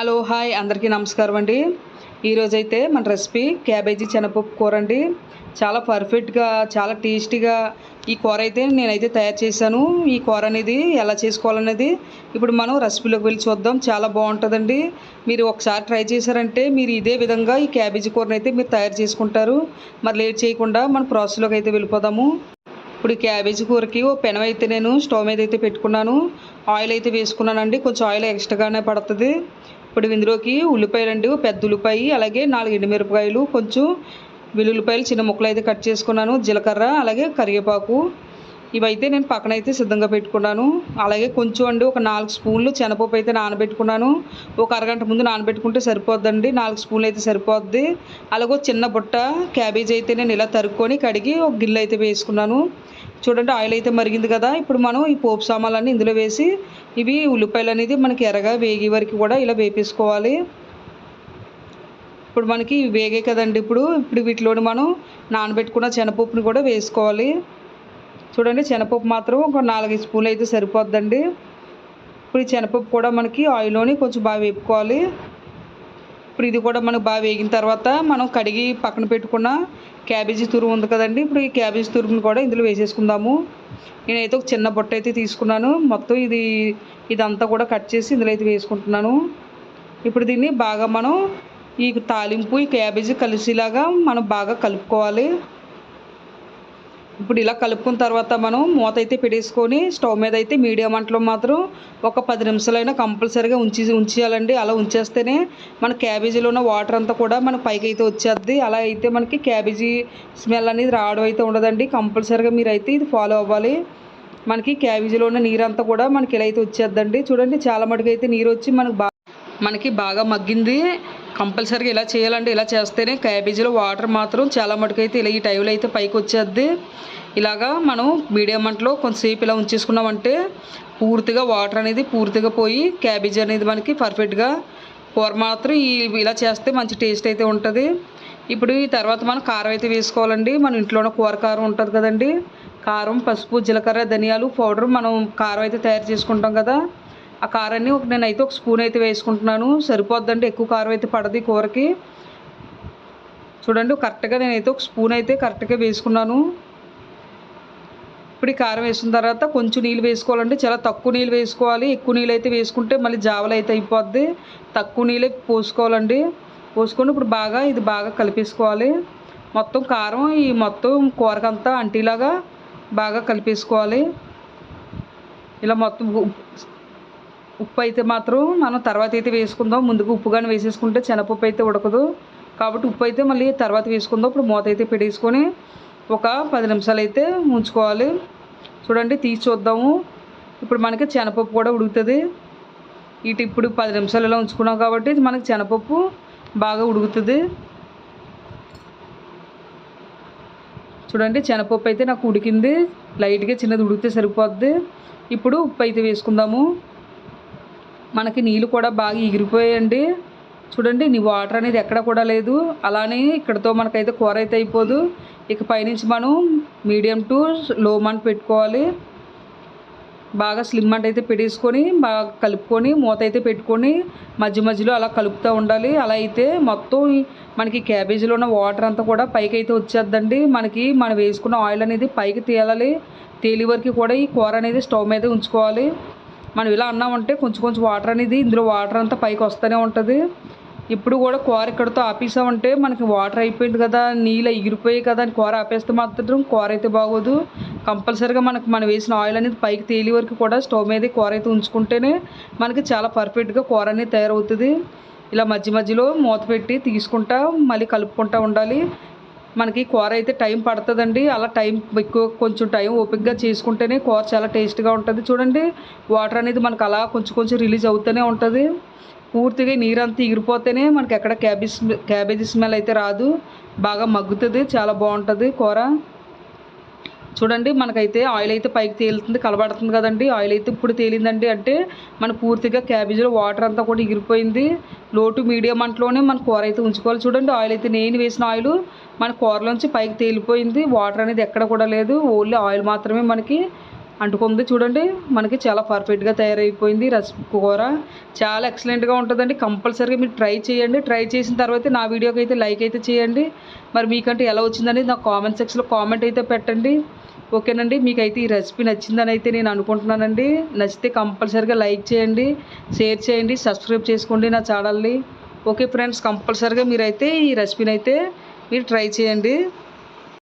Hello hi. అందరికీ నమస్కారం అండి. ఈరోజైతే మన రెసిపీ క్యాబేజీ శనగపప్పు కూర అండి. చాలా పర్ఫెక్ట్గా చాలా టేస్టీగా ఈ కూర అయితే నేనైతే తయారు చేశాను. ఈ కూర అనేది ఎలా చేసుకోవాలనేది ఇప్పుడు మనం రెసిపీలోకి వెళ్ళి చూద్దాం. చాలా బాగుంటుందండి. మీరు ఒకసారి ట్రై చేశారంటే మీరు ఇదే విధంగా ఈ క్యాబేజీ కూరని అయితే మీరు తయారు చేసుకుంటారు. మరి లేట్ చేయకుండా మన ప్రాసెస్లోకి అయితే వెళ్ళిపోదాము. ఇప్పుడు ఈ క్యాబేజీ కూరకి ఓ పెనం అయితే నేను స్టవ్ మీద అయితే పెట్టుకున్నాను. ఆయిల్ అయితే వేసుకున్నానండి. కొంచెం ఆయిల్ ఎక్స్ట్రాగానే పడుతుంది. ఇప్పుడు ఇందులోకి ఉల్లిపాయలు అండి. పెద్ద ఉల్లిపాయ అలాగే నాలుగు ఎండుమిరపకాయలు కొంచెం వెల్లుల్లిపాయలు చిన్న ముక్కలు అయితే కట్ చేసుకున్నాను జీలకర్ర అలాగే కరివేపాకు. ఇవైతే నేను పక్కన అయితే సిద్ధంగా పెట్టుకున్నాను. అలాగే కొంచెం అండి ఒక నాలుగు స్పూన్లు శనపప్పు అయితే నానబెట్టుకున్నాను. ఒక అరగంట ముందు నానబెట్టుకుంటే సరిపోద్దండి. నాలుగు స్పూన్లు అయితే సరిపోద్ది. అలాగే చిన్న బుట్ట క్యాబేజీ అయితే నేను ఇలా తరుక్కొని కడిగి ఒక గిన్నె అయితే వేసుకున్నాను. చూడండి ఆయిల్ అయితే మరిగింది కదా. ఇప్పుడు మనం ఈ పోపు సామాన్లన్నీ ఇందులో వేసి ఇవి ఉల్లిపాయలు అనేది మనకి ఎర్రగా వేగి వరకు కూడా ఇలా వేపేసుకోవాలి. ఇప్పుడు మనకి వేగే కదండి. ఇప్పుడు ఇప్పుడు వీటిలోని మనం నానబెట్టుకున్న శనపప్పుని కూడా వేసుకోవాలి. చూడండి శనపప్పు మాత్రం ఒక నాలుగైదు స్పూన్లు అయితే సరిపోద్దండి. ఇప్పుడు ఈ శనపప్పు కూడా మనకి ఆయిల్లోని కొంచెం బాగా వేపుకోవాలి. ఇప్పుడు ఇది కూడా మనకు బాగా వేగిన తర్వాత మనం కడిగి పక్కన పెట్టుకున్న క్యాబేజీ తురుము ఉంది కదండి ఇప్పుడు ఈ క్యాబేజీ తురుముని కూడా ఇందులో వేసేసుకుందాము. నేనైతే ఒక చిన్న బుట్ట అయితే తీసుకున్నాను. మొత్తం ఇది ఇదంతా కూడా కట్ చేసి ఇందులో అయితే వేసుకుంటున్నాను. ఇప్పుడు దీన్ని బాగా మనం ఈ తాలింపు ఈ క్యాబేజీ కలిసేలాగా మనం బాగా కలుపుకోవాలి. ఇప్పుడు ఇలా కలుపుకున్న తర్వాత మనం మూత అయితే పెట్టేసుకొని స్టవ్ మీద అయితే మీడియం మంటలో మాత్రం ఒక పది నిమిషాలైనా కంపల్సరీగా ఉంచి ఉంచేయాలండి. అలా ఉంచేస్తేనే మన క్యాబేజీలో ఉన్న వాటర్ అంతా కూడా మన పైకి అయితే వచ్చేద్ది అలా అయితే మనకి క్యాబేజీ స్మెల్ అనేది రావడం అయితే ఉండదండి. కంపల్సరీగా మీరు అయితే ఇది ఫాలో అవ్వాలి. మనకి క్యాబేజీలో ఉన్న నీరంతా కూడా మనకి ఇలా అయితే వచ్చేద్దండి. చూడండి చాలా మటుకు అయితే నీరు వచ్చి మనకు బాగా మనకి బాగా మగ్గింది. కంపల్సరీగా ఇలా చేయాలండి. ఇలా చేస్తేనే క్యాబేజీలో వాటర్ మాత్రం చాలా మటుకు అయితే ఇలా ఈ టైంలో అయితే పైకి వచ్చేద్ది. ఇలాగా మనం మీడియం మంటలో కొంతసేపు ఇలా ఉంచేసుకున్నామంటే పూర్తిగా వాటర్ అనేది పూర్తిగా పోయి క్యాబేజీ అనేది మనకి పర్ఫెక్ట్గా కూర మాత్రం ఈ ఇలా చేస్తే మంచి టేస్ట్ అయితే ఉంటుంది. ఇప్పుడు ఈ తర్వాత మనం కారం అయితే వేసుకోవాలండి. మన ఇంట్లోనే కూర కారం ఉంటుంది కదండి. కారం పసుపు జీలకర్ర ధనియాలు పౌడర్ మనం కారం అయితే తయారు చేసుకుంటాం కదా. ఆ కారాన్ని నేనైతే ఒక స్పూన్ అయితే వేసుకుంటున్నాను. సరిపోద్దండి ఎక్కువ కారం అయితే పడదు కూరకి. చూడండి కరెక్ట్గా నేనైతే ఒక స్పూన్ అయితే కరెక్ట్గా వేసుకున్నాను. ఇప్పుడు ఈ కారం వేసిన తర్వాత కొంచెం నీళ్ళు వేసుకోవాలండి. చాలా తక్కువ నీళ్ళు వేసుకోవాలి. ఎక్కువ నీళ్ళు అయితే వేసుకుంటే మళ్ళీ జావలు అయితే అయిపోద్ది. తక్కువ నీళ్ళే పోసుకోవాలండి. పోసుకొని ఇప్పుడు బాగా ఇది బాగా కలిపేసుకోవాలి. మొత్తం కారం ఈ మొత్తం కూరకంతా అంటీలాగా బాగా కలిపేసుకోవాలి. ఇలా మొత్తం ఉప్పు అయితే మాత్రం మనం తర్వాత అయితే వేసుకుందాం. ముందుగా ఉప్పు కానీ వేసేసుకుంటే శనగపప్పు అయితే ఉడకదు. కాబట్టి ఉప్పు అయితే మళ్ళీ తర్వాత వేసుకుందాం. ఇప్పుడు మూత అయితే పెట్టేసుకొని ఒక పది నిమిషాలు అయితే ఉంచుకోవాలి. చూడండి తీసి చూద్దాము. ఇప్పుడు మనకి శనగపప్పు కూడా ఉడుకుతుంది. ఇటు ఇప్పుడు పది నిమిషాలు ఇలా ఉంచుకున్నాం కాబట్టి మనకి శనగపప్పు బాగా ఉడుకుతుంది. చూడండి శనగపప్పు అయితే నాకు ఉడికింది. లైట్గా చిన్నది ఉడికితే సరిపోద్ది. ఇప్పుడు ఉప్పు అయితే వేసుకుందాము. మనకి నీళ్ళు కూడా బాగా ఎగిరిపోయాయండి. చూడండి నీ వాటర్ అనేది ఎక్కడ కూడా లేదు. అలానే ఇక్కడతో మనకైతే కూర అయితే అయిపోదు. ఇక పైనుంచి మనం మీడియం టు లో మంట పెట్టుకోవాలి. బాగా స్లిమ్ మంట అయితే పెట్టేసుకొని బాగా కలుపుకొని మూత అయితే పెట్టుకొని మధ్య మధ్యలో అలా కలుపుతూ ఉండాలి. అలా అయితే మొత్తం మనకి క్యాబేజీలో ఉన్న వాటర్ అంతా కూడా పైకి అయితే వచ్చేద్దండి. మనకి మనం వేసుకున్న ఆయిల్ అనేది పైకి తేలాలి. తేలి వరకు కూడా ఈ కూర అనేది స్టవ్ మీద ఉంచుకోవాలి. మనం ఇలా అన్నామంటే కొంచెం కొంచెం వాటర్ అనేది ఇందులో వాటర్ అంతా పైకి వస్తూనే ఉంటుంది. ఇప్పుడు కూడా కూర ఇక్కడతో ఆపేసామంటే మనకి వాటర్ అయిపోయింది కదా నీళ్ళు ఎగిరిపోయాయి కదా అని కూర ఆపేస్తే మాత్రం కూర అయితే బాగోదు. కంపల్సరీగా మనకి మనం వేసిన ఆయిల్ అనేది పైకి తేలి వరకు కూడా స్టవ్ మీద కూర అయితే ఉంచుకుంటేనే మనకి చాలా పర్ఫెక్ట్గా కూర అనేది తయారవుతుంది. ఇలా మధ్య మధ్యలో మూత పెట్టి తీసుకుంటా మళ్ళీ కలుపుకుంటూ ఉండాలి. మనకి కూర అయితే టైం పడుతుందండి. అలా టైం ఎక్కువ కొంచెం టైం ఓపిక్గా చేసుకుంటేనే కూర చాలా టేస్ట్గా ఉంటుంది. చూడండి వాటర్ అనేది మనకు అలా కొంచెం కొంచెం రిలీజ్ అవుతూనే ఉంటుంది. పూర్తిగా నీరంతా ఎగిరిపోతేనే మనకి ఎక్కడ క్యాబేజ్ క్యాబేజీ స్మెల్ అయితే రాదు. బాగా మగ్గుతుంది చాలా బాగుంటుంది కూర. చూడండి మనకైతే ఆయిల్ అయితే పైకి తేలుతుంది కలబడుతుంది కదండి. ఆయిల్ అయితే ఇప్పుడు తేలిందండి అంటే మన పూర్తిగా క్యాబేజీలో వాటర్ అంతా కూడా ఎగిరిపోయింది లో టు మీడియం అంటలోనే మన కూర అయితే ఉంచుకోవాలి. చూడండి ఆయిల్ అయితే నేను వేసిన ఆయిల్ మన కూరలోంచి పైకి తేలిపోయింది. వాటర్ అనేది ఎక్కడ కూడా లేదు. ఓన్లీ ఆయిల్ మాత్రమే మనకి అంటుకుంది. చూడండి మనకి చాలా పర్ఫెక్ట్గా తయారైపోయింది రస్ కూర. చాలా ఎక్సలెంట్గా ఉంటుందండి. కంపల్సరీగా మీరు ట్రై చేయండి. ట్రై చేసిన తర్వాత నా వీడియోకి అయితే లైక్ అయితే చేయండి. మరి మీకంటే ఎలా వచ్చిందని నాకు కామెంట్ సెక్షన్లో కామెంట్ అయితే పెట్టండి. ఓకేనండి మీకైతే ఈ రెసిపీ నచ్చిందని అయితే నేను అనుకుంటున్నానండి. నచ్చితే కంపల్సరీగా లైక్ చేయండి షేర్ చేయండి సబ్స్క్రైబ్ చేసుకోండి నా ఛానల్ని. ఓకే ఫ్రెండ్స్ కంపల్సరీగా మీరైతే ఈ రెసిపీని అయితే మీరు ట్రై చేయండి.